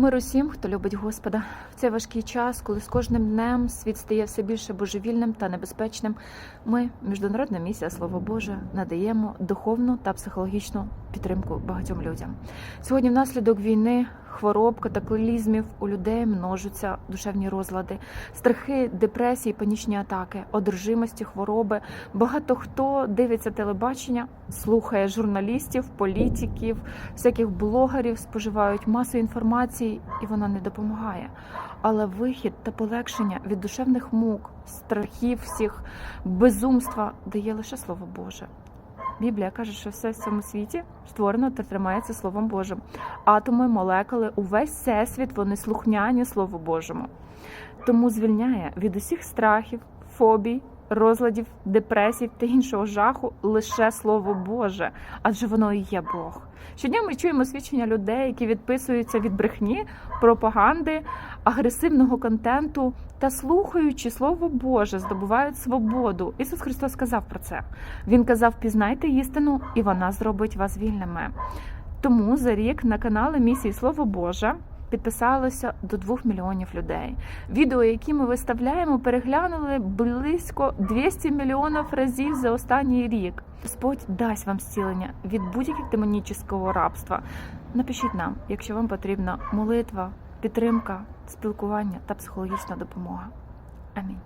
Мир усім, хто любить Господа. В цей важкий час, коли з кожним днем світ стає все більше божевільним та небезпечним, ми, Міжнародна місія Слово Боже, надаємо духовну та психологічну підтримку багатьом людям. Сьогодні, внаслідок війни, хвороб, катаклізмів у людей множаться душевні розлади, страхи, депресії, панічні атаки, одержимості, хвороби. Багато хто дивиться телебачення, слухає журналістів, політиків, всяких блогерів, споживають масу інформації, і вона не допомагає. Але вихід та полегшення від душевних мук, страхів всіх, безумства дає лише Слово Боже. Біблія каже, що все в цьому світі створено та тримається Словом Божим. Атоми, молекули, увесь всесвіт вони слухняні Слову Божому. Тому звільняє від усіх страхів, фобій, розладів, депресій та іншого жаху лише Слово Боже, адже воно і є Бог. Щодня ми чуємо свідчення людей, які відписуються від брехні, пропаганди, агресивного контенту та слухаючи Слово Боже, здобувають свободу. Ісус Христос сказав про це. Він казав: пізнайте істину, і вона зробить вас вільними. Тому за рік на канали місії Слово Боже підписалося до 2 мільйонів людей. Відео, які ми виставляємо, переглянули близько 200 мільйонів разів за останній рік. Господь дасть вам зцілення від будь-яких демонічного рабства. Напишіть нам, якщо вам потрібна молитва, підтримка, спілкування та психологічна допомога. Амінь.